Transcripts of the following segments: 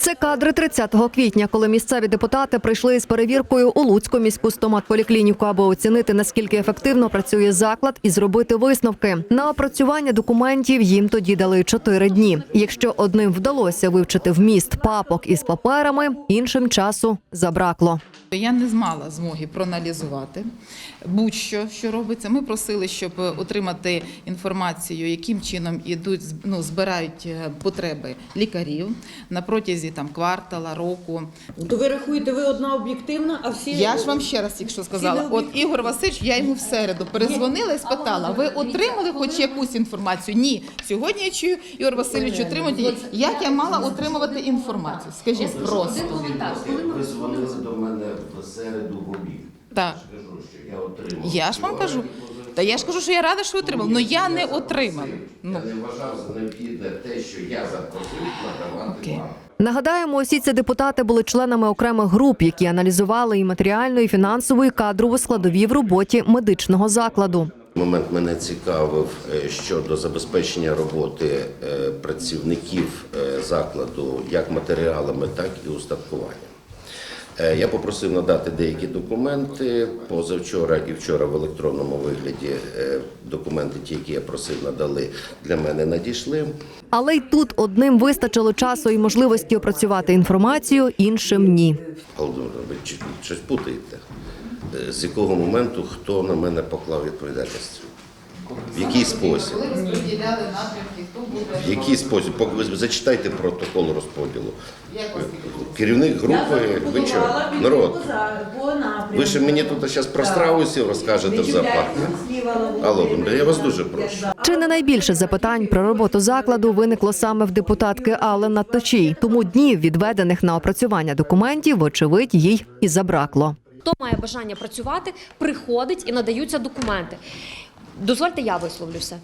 Це кадри 30 квітня, коли місцеві депутати прийшли з перевіркою у Луцьку міську стоматполіклініку, аби оцінити наскільки ефективно працює заклад і зробити висновки. На опрацювання документів їм тоді дали 4 дні. Якщо одним вдалося вивчити вміст папок із паперами, іншим часу забракло. Я не змала змоги проаналізувати будь-що, що робиться. Ми просили, щоб отримати інформацію, яким чином ідуть ну, збирають е, потреби лікарів на протязі там квартала, року. То ви рахуєте, ви одна об'єктивна, а всі Я ж вам ще раз якщо сказала, от Ігор Васильович, я йому в середу перезвонила і спитала: ви отримали хоч якусь інформацію? Ні, сьогодні я чую Ігор Васильович отримати. Як я мала отримувати інформацію? Скажіть просто Ви дзвонили до мене в середу в обід. так. Кажу, що я отримав. Я ж вам кажу. Та я ж кажу, що я рада, що отримала. але я не отримала. Ну Я не вважав за необхідне те, що я запросив надавати вам. Нагадаємо, усі ці депутати були членами окремих груп, які аналізували і матеріальну, і фінансову, і кадрову складові в роботі медичного закладу. Момент мене цікавив е, щодо забезпечення роботи е, працівників е, закладу як матеріалами, так і устаткуванням. Е, Я попросив надати деякі документи позавчора і вчора в електронному вигляді. е, Документи, ті, які я просив, надали для мене надійшли. Але й тут одним вистачило часу і можливості опрацювати інформацію, іншим ні. Володимир, ви щось путаєте. Е, З якого моменту хто на мене поклав відповідальність? В який спосіб? коли розподіляли напрямки, хто буде В який спосіб? Поки ви зачитайте протокол розподілу. як вас Керівник групи, ви що, народ, ви ще мені тут зараз про страусів розкажете в зоопарку. Алло, я вас дуже прошу. Чи не найбільше запитань про роботу закладу виникло саме в депутатки Алли Надточій, тому днів, відведених на опрацювання документів, вочевидь, їй і забракло. Хто має бажання працювати, приходить і надаються документи. Дозвольте, я висловлюся.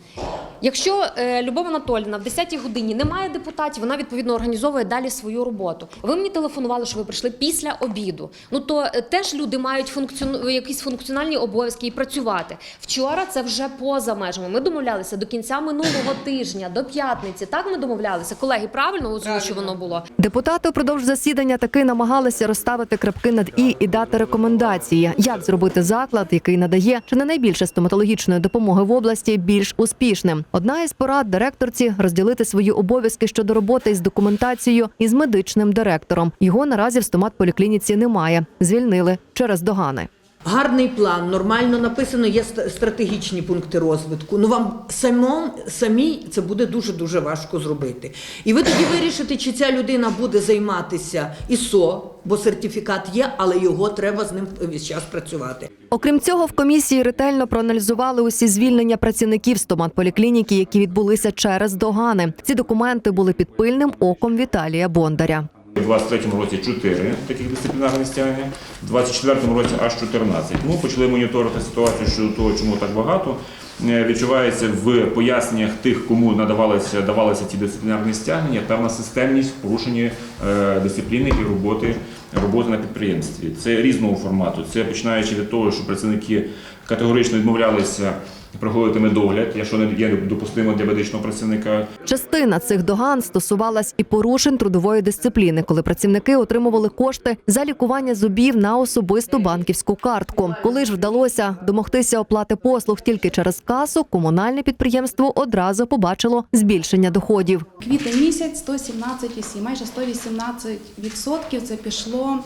Якщо е, Любов Анатольівна в 10-й годині не має депутатів, вона відповідно організовує далі свою роботу. Ви мені телефонували, що ви прийшли після обіду. Ну то е, теж люди мають функціону... якісь функціональні обов'язки і працювати. Вчора це вже поза межами. Ми домовлялися до кінця минулого тижня, до п'ятниці. Так ми домовлялися. Колеги, правильно озвучувано було. Депутати впродовж засідання таки намагалися розставити крапки над і і дати рекомендації, як зробити заклад, який надає чи не найбільше стоматологічної допомоги в області, більш успішним. Одна із порад директорці розділити свої обов'язки щодо роботи із документацією із медичним директором. Його наразі в стоматполіклініці немає. Звільнили через догани. Гарний план, нормально написано, є стратегічні пункти розвитку. Ну вам самом, самій це буде дуже-дуже важко зробити. І ви тоді вирішите, чи ця людина буде займатися ІСО, бо сертифікат є, але його треба з ним весь час працювати. Окрім цього, в комісії ретельно проаналізували усі звільнення працівників стоматполіклініки, які відбулися через догани. Ці документи були під пильним оком Віталія Бондаря. У 23-му році 4 таких дисциплінарних стягнення, в 24-му році аж 14. Ми почали моніторити ситуацію щодо того, чому так багато. Е, Відчувається в поясненнях тих, кому надавалися давалися ці дисциплінарні стягнення, певна системність в порушенні е, дисципліни і роботи, роботи на підприємстві. Це різного формату. Це починаючи від того, що працівники категорично відмовлялися проходити медогляд, якщо не є допустимо для медичного працівника. Частина цих доган стосувалась і порушень трудової дисципліни, коли працівники отримували кошти за лікування зубів на особисту банківську картку. Коли ж вдалося домогтися оплати послуг тільки через касу, комунальне підприємство одразу побачило збільшення доходів. Квітень місяць 117,7, майже 118% це пішло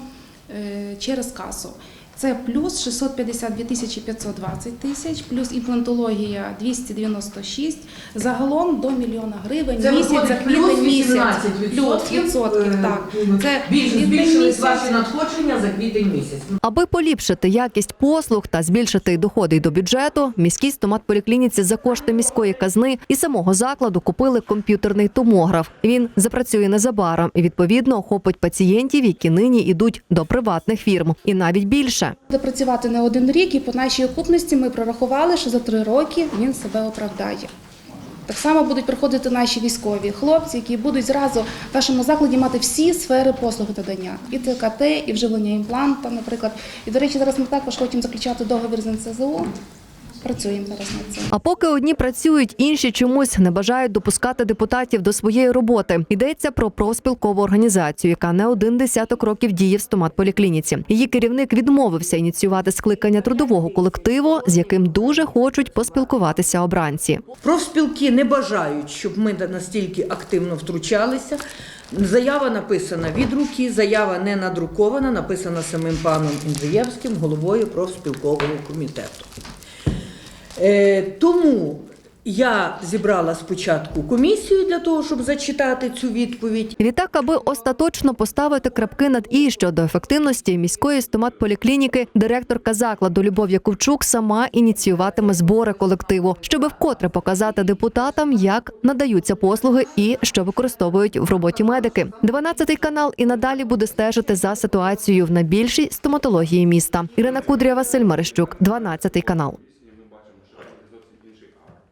е, через касу. Це плюс 652 тисячі 520 тисяч, плюс імплантологія 296, загалом до мільйона гривень Це місяць за виходить квітень місяць. 18%, Плюс відсотків, е, так. ну, Це Більше збільшились ваші надходження за квітень місяць. Аби поліпшити якість послуг та збільшити доходи до бюджету, міській стоматполіклініці за кошти міської казни і самого закладу купили комп'ютерний томограф. Він запрацює незабаром і відповідно охопить пацієнтів, які нині йдуть до приватних фірм, і навіть більше. Буде працювати не один рік, і по нашій окупності ми прорахували, що за три роки він себе оправдає. Так само будуть приходити наші військові хлопці, які будуть зразу в нашому закладі мати всі сфери послуг надання. І ТКТ, і вживлення імпланта, наприклад. І, до речі, зараз ми також хочемо заключати договір з НСЗУ. Працюємо зараз над цим. А поки одні працюють, інші чомусь не бажають допускати депутатів до своєї роботи. Йдеться про профспілкову організацію, яка не один десяток років діє в стоматполіклініці. Її керівник відмовився ініціювати скликання трудового колективу, з яким дуже хочуть поспілкуватися обранці. Профспілки не бажають, щоб ми настільки активно втручалися. Заява написана від руки, заява не надрукована, написана самим паном Інжиєвським, головою профспілкового комітету. Е, тому я зібрала спочатку комісію для того, щоб зачитати цю відповідь. Відтак, аби остаточно поставити крапки над і щодо ефективності міської стоматполіклініки, директорка закладу Любов Яковчук сама ініціюватиме збори колективу, щоби вкотре показати депутатам, як надаються послуги і що використовують в роботі медики. 12 канал і надалі буде стежити за ситуацією в найбільшій стоматології міста. Ірина Кудрія, Василь Марищук, 12 канал.